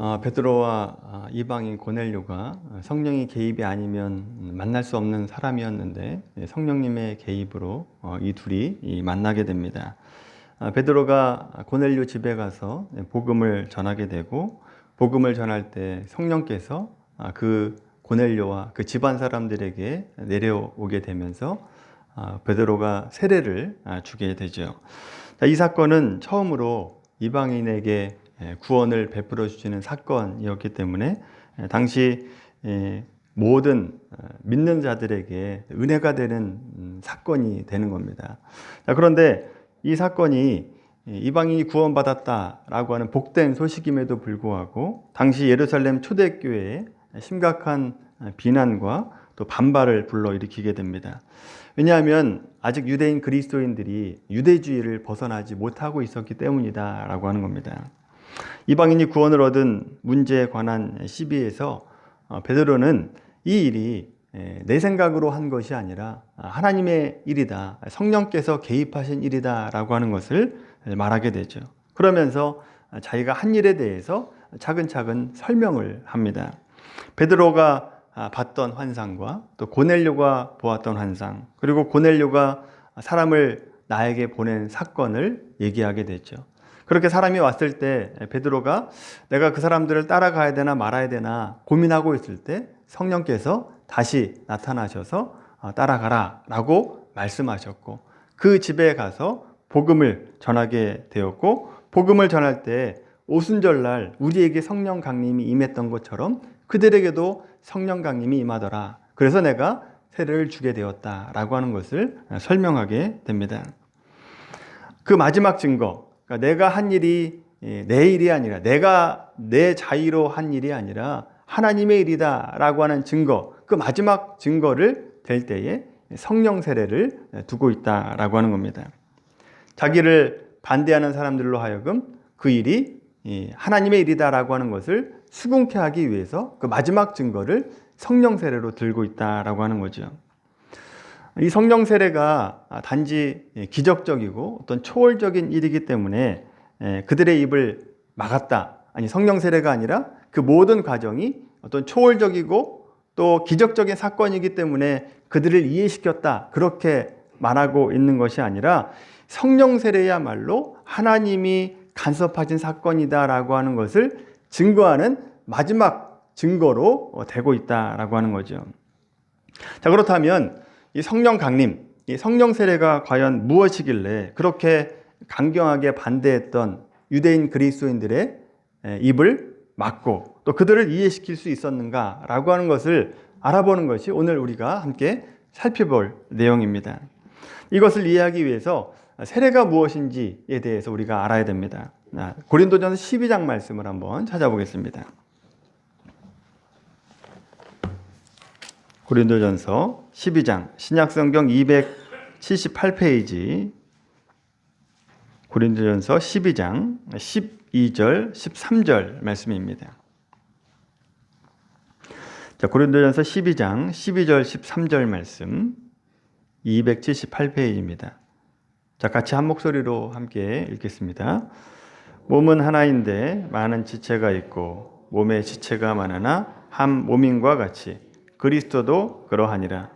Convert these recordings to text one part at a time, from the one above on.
어, 베드로와 아, 이방인 고넬료가 성령의 개입이 아니면 만날 수 없는 사람이었는데 예, 성령님의 개입으로 어, 이 둘이 이 만나게 됩니다. 아, 베드로가 고넬료 집에 가서 예, 복음을 전하게 되고 복음을 전할 때 성령께서 아, 그 고넬료와 그 집안 사람들에게 내려오게 되면서 아, 베드로가 세례를 아, 주게 되죠. 자, 이 사건은 처음으로 이방인에게 예, 구원을 베풀어 주시는 사건이었기 때문에 예, 당시 예, 모든 어, 믿는 자들에게 은혜가 되는 음, 사건이 되는 겁니다. 자, 그런데 이 사건이 이방인이 구원받았다라고 하는 복된 소식임에도 불구하고 당시 예루살렘 초대교회에 심각한 비난과 또 반발을 불러일으키게 됩니다. 왜냐하면 아직 유대인 그리스도인들이 유대주의를 벗어나지 못하고 있었기 때문이다라고 하는 겁니다. 이방인이 구원을 얻은 문제에 관한 시비에서 어, 베드로는 이 일이 에, 내 생각으로 한 것이 아니라 아, 하나님의 일이다. 성령께서 개입하신 일이다라고 하는 것을 말하게 되죠. 그러면서 자기가 한 일에 대해서 차근차근 설명을 합니다. 베드로가 아, 봤던 환상과 또 고넬료가 보았던 환상 그리고 고넬료가 사람을 나에게 보낸 사건을 얘기하게 되죠. 그렇게 사람이 왔을 때 베드로가 내가 그 사람들을 따라가야 되나 말아야 되나 고민하고 있을 때 성령께서 다시 나타나셔서 어, 따라가라 라고 말씀하셨고 그 집에 가서 복음을 전하게 되었고 복음을 전할 때 오순절날 우리에게 성령 강림이 임했던 것처럼 그들에게도 성령 강림이 임하더라. 그래서 내가 세례를 주게 되었다라고 하는 것을 설명하게 됩니다. 그 마지막 증거, 그러니까 내가 한 일이 예, 내 일이 아니라 내가 내 자의로 한 일이 아니라 하나님의 일이다라고 하는 증거, 그 마지막 증거를 될 때에 성령 세례를 두고 있다라고 하는 겁니다. 자기를 반대하는 사람들로 하여금 그 일이 하나님의 일이다라고 하는 것을 수긍케 하기 위해서 그 마지막 증거를 성령 세례로 들고 있다라고 하는 거죠. 이 성령 세례가 단지 기적적이고 어떤 초월적인 일이기 때문에 그들의 입을 막았다. 아니 성령 세례가 아니라 그 모든 과정이 어떤 초월적이고 또 기적적인 사건이기 때문에 그들을 이해시켰다. 그렇게 말하고 있는 것이 아니라 성령 세례야말로 하나님이 간섭하신 사건이다라고 하는 것을 증거하는 마지막 증거로 되고 있다라고 하는 거죠. 자, 그렇다면 이 성령 강림, 이 성령 세례가 과연 무엇이길래 그렇게 강경하게 반대했던 유대인 그리스도인들의 입을 막고 또 그들을 이해시킬 수 있었는가라고 하는 것을 알아보는 것이 오늘 우리가 함께 살펴볼 내용입니다. 이것을 이해하기 위해서 세례가 무엇인지에 대해서 우리가 알아야 됩니다. 고린도전서 12장 말씀을 한번 찾아보겠습니다. 고린도전서 12장 신약성경 278페이지 고린도전서 12장 12절 13절 말씀입니다. 자, 고린도전서 12장 12절 13절 말씀 278페이지입니다. 자, 같이 한 목소리로 함께 읽겠습니다. 몸은 하나인데 많은 지체가 있고 몸의 지체가 많으나 한 몸인과 같이 그리스도도 그러하니라.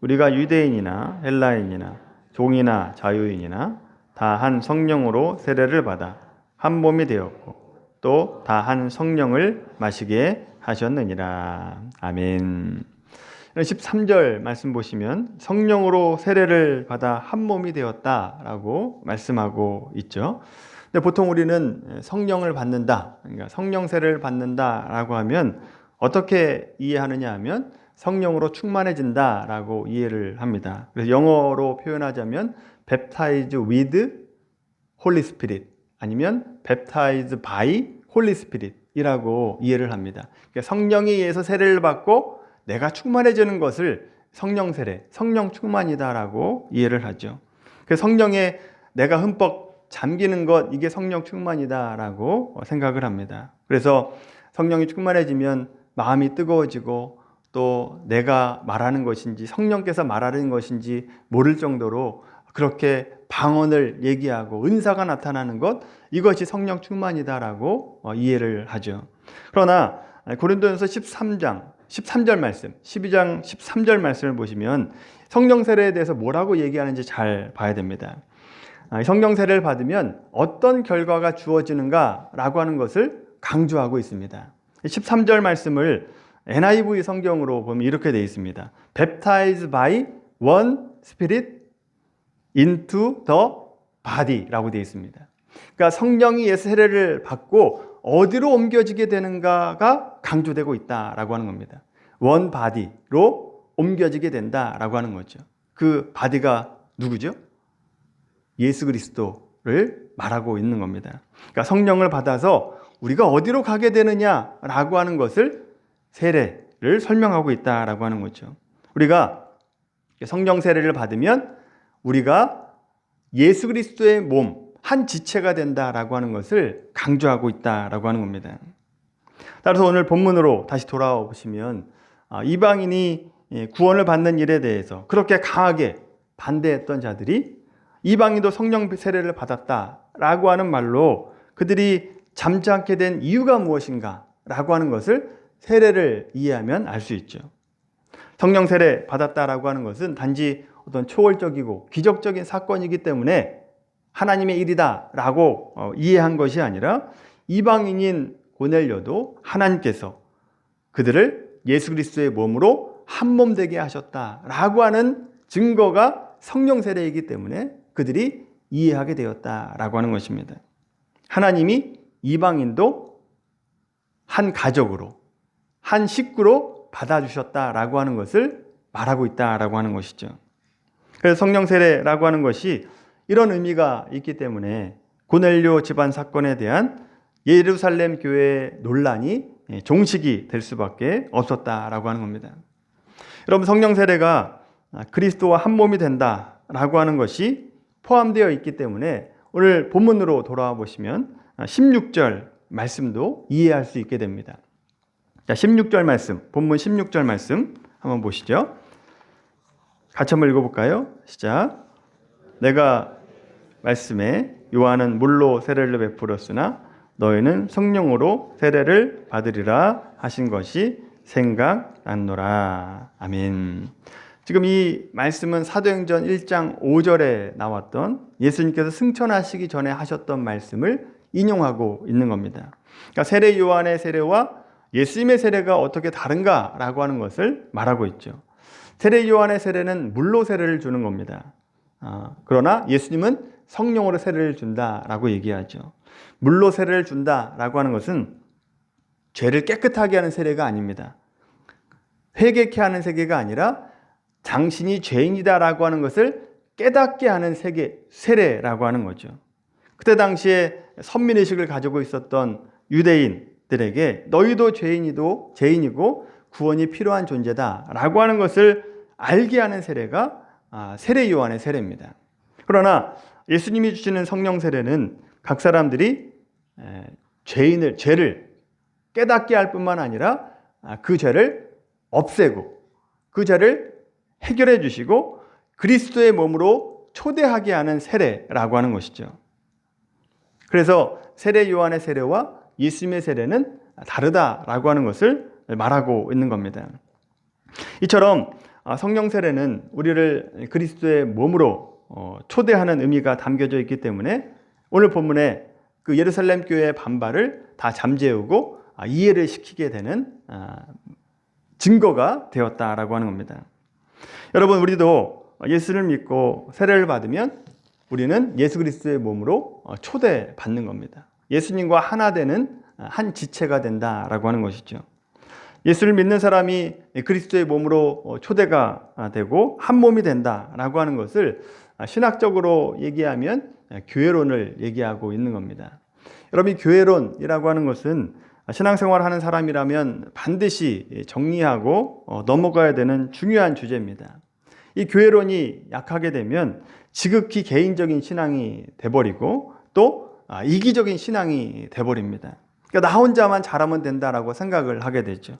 우리가 유대인이나 헬라인이나 종이나 자유인이나 다 한 성령으로 세례를 받아 한 몸이 되었고 또 다 한 성령을 마시게 하셨느니라. 아멘. 13절 말씀 보시면 성령으로 세례를 받아 한 몸이 되었다라고 말씀하고 있죠. 근데 보통 우리는 성령을 받는다, 그러니까 성령 세례를 받는다라고 하면 어떻게 이해하느냐 하면 성령으로 충만해진다라고 이해를 합니다. 그래서 영어로 표현하자면 baptize with Holy Spirit 아니면 baptize by Holy Spirit이라고 이해를 합니다. 그러니까 성령에 의해서 세례를 받고 내가 충만해지는 것을 성령 세례, 성령 충만이다라고 이해를 하죠. 그 성령에 내가 흠뻑 잠기는 것 이게 성령 충만이다라고 생각을 합니다. 그래서 성령이 충만해지면 마음이 뜨거워지고 또 내가 말하는 것인지 성령께서 말하는 것인지 모를 정도로 그렇게 방언을 얘기하고 은사가 나타나는 것 이것이 성령 충만이다라고 어, 이해를 하죠. 그러나 고린도전서 13장 13절 말씀, 12장 13절 말씀을 보시면 성령 세례에 대해서 뭐라고 얘기하는지 잘 봐야 됩니다. 아, 성령 세례를 받으면 어떤 결과가 주어지는가라고 하는 것을 강조하고 있습니다. 13절 말씀을 NIV 성경으로 보면 이렇게 되어 있습니다. Baptized by one spirit into the body라고 되어 있습니다. 그러니까 성령이 세례를 받고 어디로 옮겨지게 되는가가 강조되고 있다라고 하는 겁니다. 원 바디로 옮겨지게 된다라고 하는 거죠. 그 바디가 누구죠? 예수 그리스도를 말하고 있는 겁니다. 그러니까 성령을 받아서 우리가 어디로 가게 되느냐라고 하는 것을 세례를 설명하고 있다라고 하는 거죠. 우리가 성령 세례를 받으면 우리가 예수 그리스도의 몸, 한 지체가 된다라고 하는 것을 강조하고 있다라고 하는 겁니다. 따라서 오늘 본문으로 다시 돌아와 보시면 아, 이방인이 예, 구원을 받는 일에 대해서 그렇게 강하게 반대했던 자들이 이방인도 성령 세례를 받았다라고 하는 말로 그들이 잠잠게 된 이유가 무엇인가라고 하는 것을 세례를 이해하면 알 수 있죠. 성령 세례 받았다라고 하는 것은 단지 어떤 초월적이고 기적적인 사건이기 때문에 하나님의 일이다라고 어, 이해한 것이 아니라 이방인인 고넬료도 하나님께서 그들을 예수 그리스도의 몸으로 한 몸 되게 하셨다라고 하는 증거가 성령 세례이기 때문에 그들이 이해하게 되었다라고 하는 것입니다. 하나님이 이방인도 한 가족으로 한 식구로 받아주셨다라고 하는 것을 말하고 있다라고 하는 것이죠. 그래서 성령 세례라고 하는 것이 이런 의미가 있기 때문에 고넬료 집안 사건에 대한 예루살렘 교회 논란이 종식이 될 수밖에 없었다라고 하는 겁니다. 여러분 성령 세례가 그리스도와 한 몸이 된다라고 하는 것이 포함되어 있기 때문에 오늘 본문으로 돌아와 보시면 16절 말씀도 이해할 수 있게 됩니다. 자, 16절 말씀, 본문 16절 말씀 한번 보시죠. 같이 한번 읽어볼까요? 시작. 내가 말씀에 요한은 물로 세례를 베풀었으나 너희는 성령으로 세례를 받으리라 하신 것이 생각났노라. 아멘. 지금 이 말씀은 사도행전 1장 5절에 나왔던 예수님께서 승천하시기 전에 하셨던 말씀을 인용하고 있는 겁니다. 그러니까 세례 요한의 세례와 예수님의 세례가 어떻게 다른가라고 하는 것을 말하고 있죠. 세례 요한의 세례는 물로 세례를 주는 겁니다. 아, 그러나 예수님은 성령으로 세례를 준다라고 얘기하죠. 물로 세례를 준다라고 하는 것은 죄를 깨끗하게 하는 세례가 아닙니다. 회개케 하는 세계가 아니라 당신이 죄인이다라고 하는 것을 깨닫게 하는 세계, 세례라고 하는 거죠. 그때 당시에 선민의식을 가지고 있었던 유대인 들에게 너희도 죄인이도 죄인이고 구원이 필요한 존재다라고 하는 것을 알게 하는 세례가 아, 세례 요한의 세례입니다. 그러나 예수님이 주시는 성령 세례는 각 사람들이 죄인을 죄를 깨닫게 할 뿐만 아니라 아, 그 죄를 없애고 그 죄를 해결해 주시고 그리스도의 몸으로 초대하게 하는 세례라고 하는 것이죠. 그래서 세례 요한의 세례와 예수님의 세례는 다르다라고 하는 것을 말하고 있는 겁니다. 이처럼 아, 성령 세례는 우리를 그리스도의 몸으로 어, 초대하는 의미가 담겨져 있기 때문에 오늘 본문에 그 예루살렘 교회의 반발을 다 잠재우고 아, 이해를 시키게 되는 아, 증거가 되었다라고 하는 겁니다. 여러분 우리도 예수를 믿고 세례를 받으면 우리는 예수 그리스도의 몸으로 어, 초대받는 겁니다. 예수님과 하나 되는 한 지체가 된다라고 하는 것이죠. 예수를 믿는 사람이 그리스도의 몸으로 어, 초대가 되고 한 몸이 된다라고 하는 것을 신학적으로 얘기하면 교회론을 얘기하고 있는 겁니다. 여러분 교회론이라고 하는 것은 신앙생활 하는 사람이라면 반드시 정리하고 어, 넘어가야 되는 중요한 주제입니다. 이 교회론이 약하게 되면 지극히 개인적인 신앙이 돼버리고 또 이기적인 신앙이 돼버립니다. 그러니까 나 혼자만 잘하면 된다라고 생각을 하게 되죠.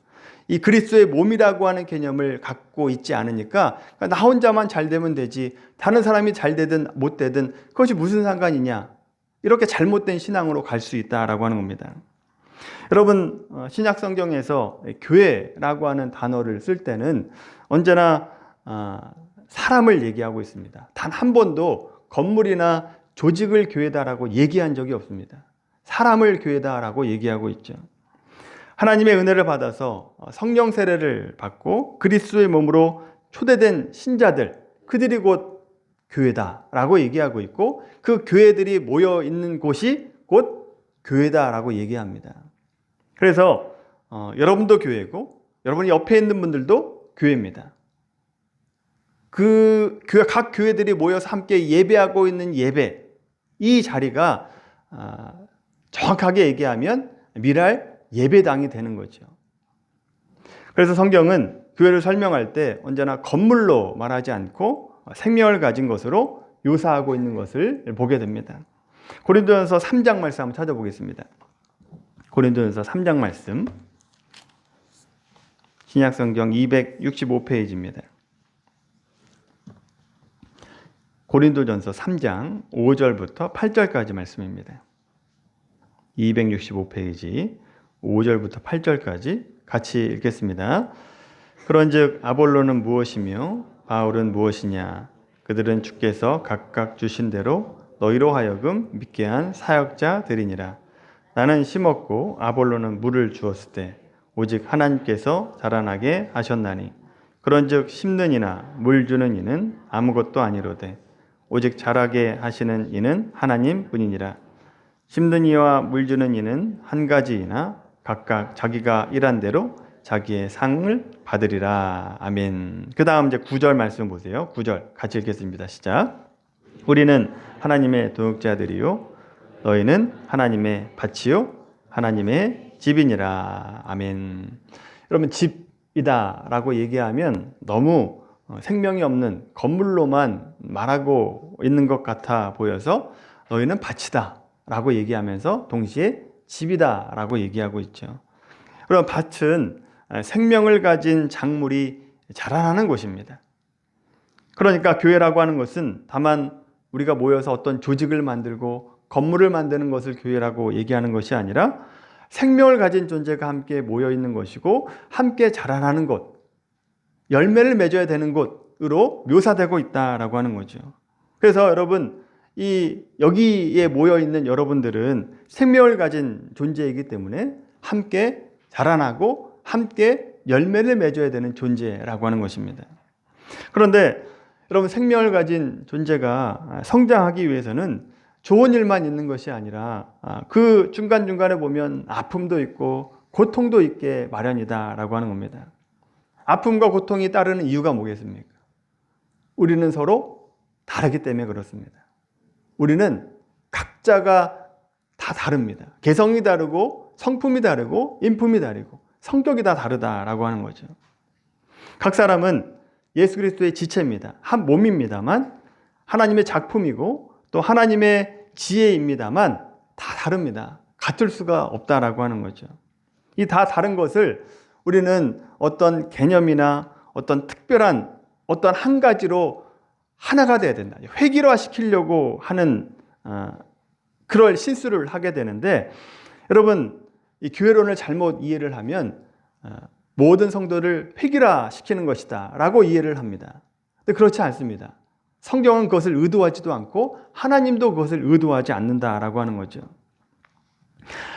이 그리스도의 몸이라고 하는 개념을 갖고 있지 않으니까 그러니까 나 혼자만 잘 되면 되지 다른 사람이 잘 되든 못 되든 그것이 무슨 상관이냐 이렇게 잘못된 신앙으로 갈 수 있다라고 하는 겁니다. 여러분 어, 신약 성경에서 교회라고 하는 단어를 쓸 때는 언제나 아, 사람을 얘기하고 있습니다. 단 한 번도 건물이나 조직을 교회다라고 얘기한 적이 없습니다. 사람을 교회다라고 얘기하고 있죠. 하나님의 은혜를 받아서 성령 세례를 받고 그리스도의 몸으로 초대된 신자들 그들이 곧 교회다라고 얘기하고 있고 그 교회들이 모여 있는 곳이 곧 교회다라고 얘기합니다. 그래서 어, 여러분도 교회고 여러분이 옆에 있는 분들도 교회입니다. 그 교회 각 교회들이 모여서 함께 예배하고 있는 예배 이 자리가 아, 정확하게 얘기하면 미랄 예배당이 되는 거죠. 그래서 성경은 교회를 설명할 때 언제나 건물로 말하지 않고 생명을 가진 것으로 묘사하고 있는 것을 보게 됩니다. 고린도전서 3장 말씀 한번 찾아보겠습니다. 고린도전서 3장 말씀. 신약 성경 265페이지입니다. 고린도전서 3장 5절부터 8절까지 말씀입니다. 265페이지 5절부터 8절까지 같이 읽겠습니다. 그런즉 아볼로는 무엇이며 바울은 무엇이냐 그들은 주께서 각각 주신 대로 너희로 하여금 믿게 한 사역자들이니라 나는 심었고 아볼로는 물을 주었을 때 오직 하나님께서 자라나게 하셨나니 그런즉 심는 이나 물 주는 이는 아무것도 아니로되 오직 자라게 하시는 이는 하나님 뿐이니라 심는 이와 물 주는 이는 한 가지이나 각각 자기가 일한 대로 자기의 상을 받으리라. 아멘. 그 다음 이제 9절 말씀 보세요. 9절 같이 읽겠습니다. 시작. 우리는 하나님의 동역자들이요. 너희는 하나님의 밭이요. 하나님의 집이니라. 아멘. 여러분, 집이다 라고 얘기하면 너무 어, 생명이 없는 건물로만 말하고 있는 것 같아 보여서 너희는 밭이다 라고 얘기하면서 동시에 집이다 라고 얘기하고 있죠. 그럼 밭은 생명을 가진 작물이 자라나는 곳입니다. 그러니까 교회라고 하는 것은 다만 우리가 모여서 어떤 조직을 만들고 건물을 만드는 것을 교회라고 얘기하는 것이 아니라 생명을 가진 존재가 함께 모여 있는 것이고 함께 자라나는 곳, 열매를 맺어야 되는 곳으로 묘사되고 있다라고 하는 거죠. 그래서 여러분 이 여기에 모여 있는 여러분들은 생명을 가진 존재이기 때문에 함께 자라나고 함께 열매를 맺어야 되는 존재라고 하는 것입니다. 그런데 여러분 생명을 가진 존재가 성장하기 위해서는 좋은 일만 있는 것이 아니라 아, 그 중간중간에 보면 아픔도 있고 고통도 있게 마련이다라고 하는 겁니다. 아픔과 고통이 따르는 이유가 뭐겠습니까? 우리는 서로 다르기 때문에 그렇습니다. 우리는 각자가 다 다릅니다. 개성이 다르고 성품이 다르고 인품이 다르고 성격이 다 다르다라고 하는 거죠. 각 사람은 예수 그리스도의 지체입니다. 한 몸입니다만 하나님의 작품이고 또 하나님의 지혜입니다만 다 다릅니다. 같을 수가 없다라고 하는 거죠. 이 다 다른 것을 우리는 어떤 개념이나 어떤 특별한 어떤 한 가지로 하나가 돼야 된다. 회기화 시키려고 하는 어, 그럴 실수를 하게 되는데 여러분 이 교회론을 잘못 이해를 하면 어, 모든 성도를 회기화 시키는 것이다라고 이해를 합니다. 근데 그렇지 않습니다. 성경은 그것을 의도하지도 않고 하나님도 그것을 의도하지 않는다라고 하는 거죠.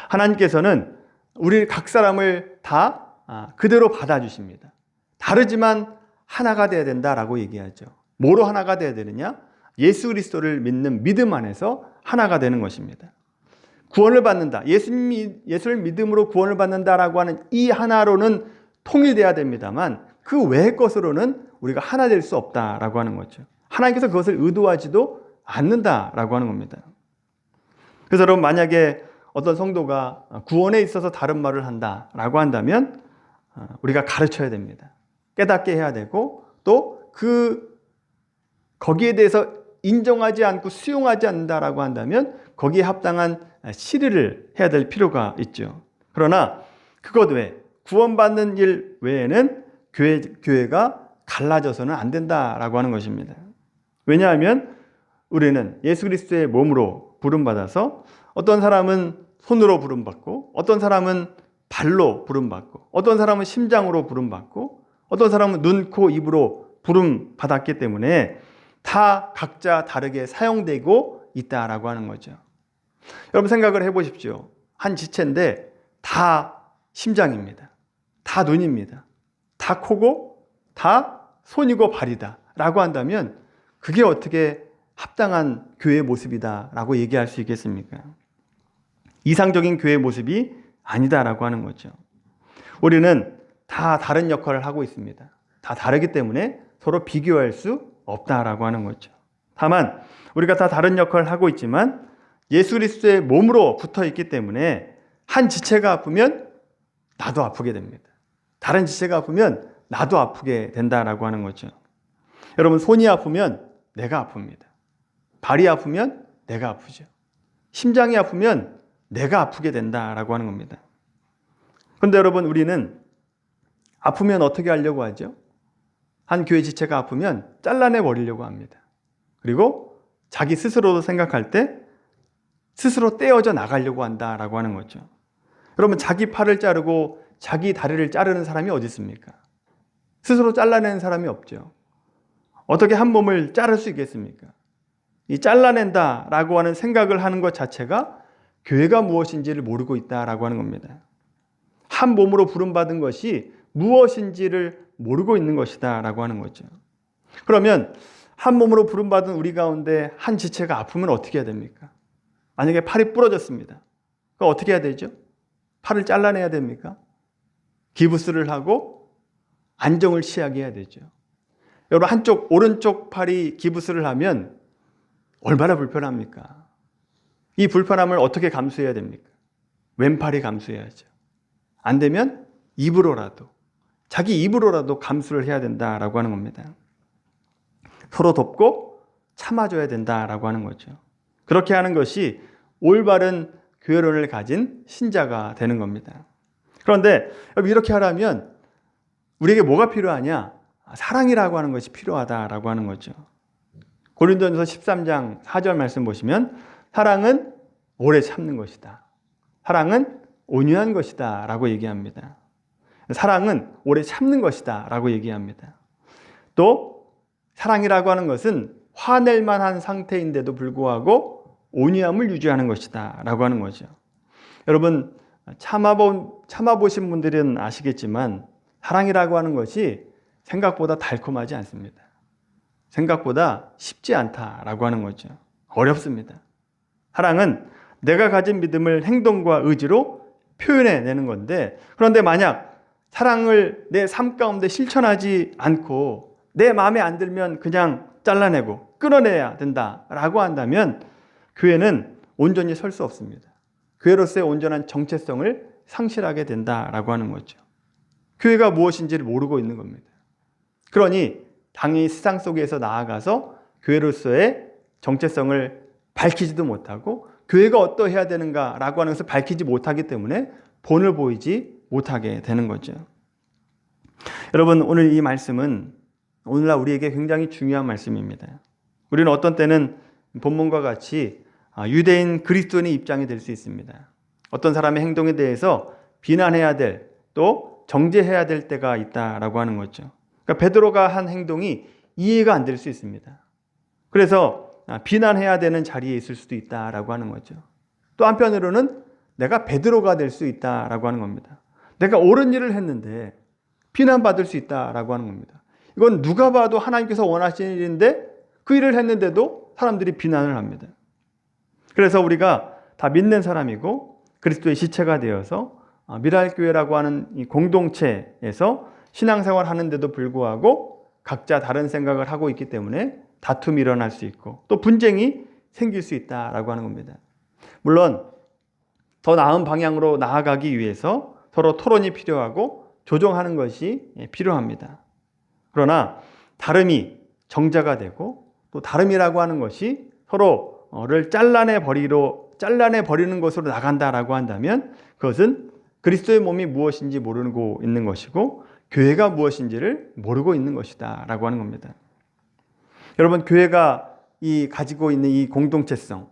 하나님께서는 우리 각 사람을 다 아, 그대로 받아주십니다. 다르지만 하나가 돼야 된다라고 얘기하죠. 뭐로 하나가 되어야 되느냐? 예수 그리스도를 믿는 믿음 안에서 하나가 되는 것입니다. 구원을 받는다. 예수님, 예수를 믿음으로 구원을 받는다라고 하는 이 하나로는 통일돼야 됩니다만 그 외의 것으로는 우리가 하나 될 수 없다라고 하는 거죠. 하나님께서 그것을 의도하지도 않는다라고 하는 겁니다. 그래서 여러분 만약에 어떤 성도가 구원에 있어서 다른 말을 한다라고 한다면 어, 우리가 가르쳐야 됩니다. 깨닫게 해야 되고 또 그 거기에 대해서 인정하지 않고 수용하지 않는다라고 한다면 거기에 합당한 시리를 해야 될 필요가 있죠. 그러나 그것 외에 구원받는 일 외에는 교회, 교회가 갈라져서는 안 된다라고 하는 것입니다. 왜냐하면 우리는 예수 그리스도의 몸으로 부름받아서 어떤 사람은 손으로 부름받고 어떤 사람은 발로 부름받고 어떤 사람은 심장으로 부름받고 어떤 사람은 눈, 코, 입으로 부름받았기 때문에 다 각자 다르게 사용되고 있다라고 하는 거죠. 여러분 생각을 해 보십시오. 한 지체인데 다 심장입니다. 다 눈입니다. 다 코고 다 손이고 발이다. 라고 한다면 그게 어떻게 합당한 교회 모습이다 라고 얘기할 수 있겠습니까? 이상적인 교회 모습이 아니다라고 하는 거죠. 우리는 다 다른 역할을 하고 있습니다. 다 다르기 때문에 서로 비교할 수 없다라고 하는 거죠. 다만 우리가 다 다른 역할을 하고 있지만 예수 그리스도의 몸으로 붙어 있기 때문에 한 지체가 아프면 나도 아프게 됩니다. 다른 지체가 아프면 나도 아프게 된다라고 하는 거죠. 여러분 손이 아프면 내가 아픕니다. 발이 아프면 내가 아프죠. 심장이 아프면 내가 아프게 된다라고 하는 겁니다. 그런데 여러분 우리는 아프면 어떻게 하려고 하죠? 한 교회 지체가 아프면 잘라내 버리려고 합니다. 그리고 자기 스스로도 생각할 때 스스로 떼어져 나가려고 한다라고 하는 거죠. 여러분 자기 팔을 자르고 자기 다리를 자르는 사람이 어디 있습니까? 스스로 잘라내는 사람이 없죠. 어떻게 한 몸을 자를 수 있겠습니까? 이 잘라낸다라고 하는 생각을 하는 것 자체가 교회가 무엇인지를 모르고 있다라고 하는 겁니다. 한 몸으로 부름받은 것이 무엇인지를 모르고 있는 것이다라고 하는 거죠. 그러면 한 몸으로 부름받은 우리 가운데 한 지체가 아프면 어떻게 해야 됩니까? 만약에 팔이 부러졌습니다. 그럼 어떻게 해야 되죠? 팔을 잘라내야 됩니까? 기부스를 하고 안정을 취하게 해야 되죠. 여러분 한쪽 오른쪽 팔이 기부스를 하면 얼마나 불편합니까? 이 불편함을 어떻게 감수해야 됩니까? 왼팔이 감수해야죠. 안 되면 입으로라도 자기 입으로라도 감수를 해야 된다라고 하는 겁니다. 서로 돕고 참아줘야 된다라고 하는 거죠. 그렇게 하는 것이 올바른 교회론을 가진 신자가 되는 겁니다. 그런데 이렇게 하려면 우리에게 뭐가 필요하냐? 사랑이라고 하는 것이 필요하다라고 하는 거죠. 고린도전서 13장 4절 말씀 보시면 사랑은 오래 참는 것이다. 사랑은 온유한 것이다 라고 얘기합니다. 사랑은 오래 참는 것이다 라고 얘기합니다. 또 사랑이라고 하는 것은 화낼 만한 상태인데도 불구하고 온유함을 유지하는 것이다 라고 하는 거죠. 여러분 참아본 참아보신 분들은 아시겠지만 사랑이라고 하는 것이 생각보다 달콤하지 않습니다. 생각보다 쉽지 않다라고 하는 거죠. 어렵습니다. 사랑은 내가 가진 믿음을 행동과 의지로 표현해 내는 건데 그런데 만약 사랑을 내 삶 가운데 실천하지 않고 내 마음에 안 들면 그냥 잘라내고 끊어내야 된다라고 한다면 교회는 온전히 설 수 없습니다. 교회로서의 온전한 정체성을 상실하게 된다라고 하는 거죠. 교회가 무엇인지를 모르고 있는 겁니다. 그러니 당연히 세상 속에서 나아가서 교회로서의 정체성을 밝히지도 못하고 교회가 어떠해야 되는가라고 하는 것을 밝히지 못하기 때문에 본을 보이지 못하게 되는 거죠. 여러분 오늘 이 말씀은 오늘날 우리에게 굉장히 중요한 말씀입니다. 우리는 어떤 때는 본문과 같이 아, 유대인 그리스도인의 입장이 될 수 있습니다. 어떤 사람의 행동에 대해서 비난해야 될 또 정죄해야 될 때가 있다라고 하는 거죠. 그러니까 베드로가 한 행동이 이해가 안 될 수 있습니다. 그래서 아, 비난해야 되는 자리에 있을 수도 있다라고 하는 거죠. 또 한편으로는 내가 베드로가 될 수 있다라고 하는 겁니다. 내가 옳은 일을 했는데 비난받을 수 있다라고 하는 겁니다. 이건 누가 봐도 하나님께서 원하시는 일인데 그 일을 했는데도 사람들이 비난을 합니다. 그래서 우리가 다 믿는 사람이고 그리스도의 시체가 되어서 아, 미랄교회라고 하는 이 공동체에서 신앙생활 하는데도 불구하고 각자 다른 생각을 하고 있기 때문에 다툼이 일어날 수 있고 또 분쟁이 생길 수 있다라고 하는 겁니다. 물론 더 나은 방향으로 나아가기 위해서 서로 토론이 필요하고 조정하는 것이 필요합니다. 그러나 다름이 정자가 되고 또 다름이라고 하는 것이 서로를 잘라내 버리로 잘라내 버리는 것으로 나간다라고 한다면 그것은 그리스도의 몸이 무엇인지 모르고 있는 것이고 교회가 무엇인지를 모르고 있는 것이다라고 하는 겁니다. 여러분 교회가 이 가지고 있는 이 공동체성,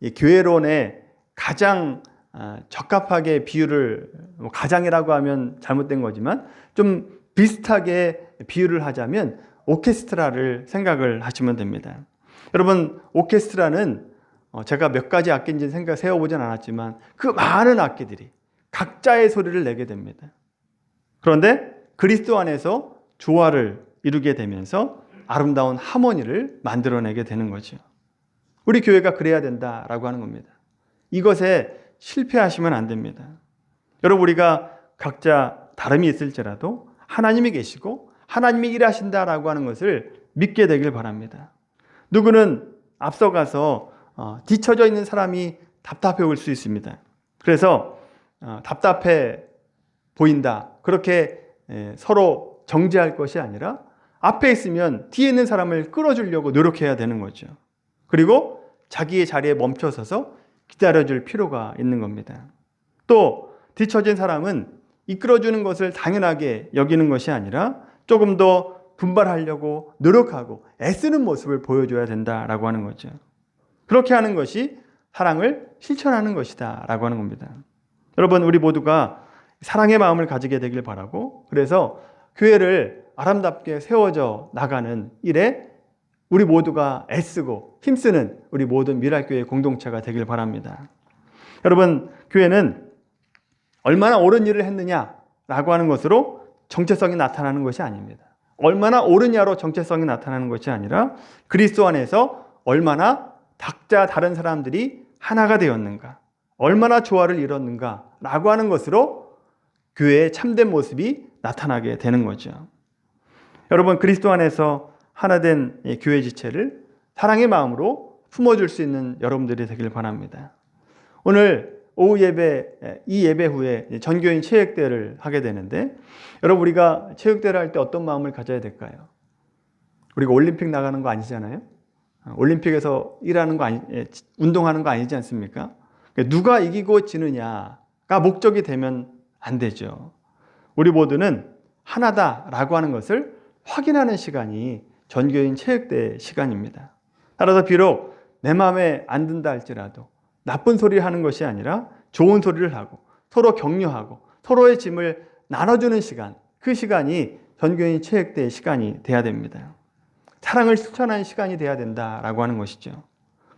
이 교회론의 가장 아, 적합하게 비유를 뭐 가장이라고 하면 잘못된 거지만 좀 비슷하게 비유를 하자면 오케스트라를 생각을 하시면 됩니다. 여러분 오케스트라는 어, 제가 몇 가지 악기인지 생각 세워보진 않았지만 그 많은 악기들이 각자의 소리를 내게 됩니다. 그런데 그리스도 안에서 조화를 이루게 되면서 아름다운 하모니를 만들어내게 되는 거죠. 우리 교회가 그래야 된다라고 하는 겁니다. 이것에 실패하시면 안 됩니다. 여러분 우리가 각자 다름이 있을지라도 하나님이 계시고 하나님이 일하신다라고 하는 것을 믿게 되길 바랍니다. 누구는 앞서가서 어, 뒤처져 있는 사람이 답답해 올 수 있습니다. 그래서 어, 답답해 보인다. 그렇게 에, 서로 정죄할 것이 아니라 앞에 있으면 뒤에 있는 사람을 끌어주려고 노력해야 되는 거죠. 그리고 자기의 자리에 멈춰서서 기다려줄 필요가 있는 겁니다. 또 뒤처진 사람은 이끌어주는 것을 당연하게 여기는 것이 아니라 조금 더 분발하려고 노력하고 애쓰는 모습을 보여줘야 된다라고 하는 거죠. 그렇게 하는 것이 사랑을 실천하는 것이다라고 하는 겁니다. 여러분 우리 모두가 사랑의 마음을 가지게 되길 바라고 그래서 교회를 아름답게 세워져 나가는 일에 우리 모두가 애쓰고 힘쓰는 우리 모든 미랄교회 공동체가 되길 바랍니다. 여러분 교회는 얼마나 옳은 일을 했느냐라고 하는 것으로 정체성이 나타나는 것이 아닙니다. 얼마나 옳으냐로 정체성이 나타나는 것이 아니라 그리스도 안에서 얼마나 각자 다른 사람들이 하나가 되었는가, 얼마나 조화를 이뤘는가라고 하는 것으로 교회의 참된 모습이 나타나게 되는 거죠. 여러분 그리스도 안에서 하나된 이 교회 지체를 사랑의 마음으로 품어줄 수 있는 여러분들이 되길 바랍니다. 오늘 오후 예배, 이 예배 후에 전교인 체육대회를 하게 되는데, 여러분, 우리가 체육대회를 할 때 어떤 마음을 가져야 될까요? 우리가 올림픽 나가는 거 아니잖아요? 올림픽에서 일하는 거 아니, 운동하는 거 아니지 않습니까? 누가 이기고 지느냐가 목적이 되면 안 되죠. 우리 모두는 하나다라고 하는 것을 확인하는 시간이 전교인 체육대 시간입니다. 따라서 비록 내 마음에 안 든다 할지라도 나쁜 소리를 하는 것이 아니라 좋은 소리를 하고 서로 격려하고 서로의 짐을 나눠주는 시간, 그 시간이 전교인 체육대의 시간이 돼야 됩니다. 사랑을 실천하는 시간이 돼야 된다라고 하는 것이죠.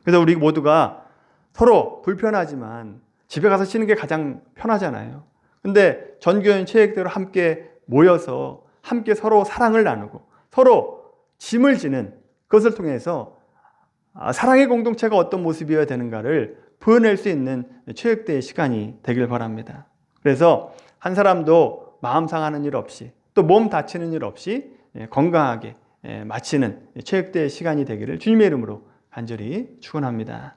그래서 우리 모두가 서로 불편하지만 집에 가서 쉬는 게 가장 편하잖아요. 근데 전교인 체육대로 함께 모여서 함께 서로 사랑을 나누고 서로 짐을 지는 것을 통해서 아, 사랑의 공동체가 어떤 모습이어야 되는가를 보여낼 수 있는 체육대의 시간이 되길 바랍니다. 그래서 한 사람도 마음 상하는 일 없이 또 몸 다치는 일 없이 예, 건강하게 예, 마치는 체육대의 시간이 되기를 주님의 이름으로 간절히 축원합니다.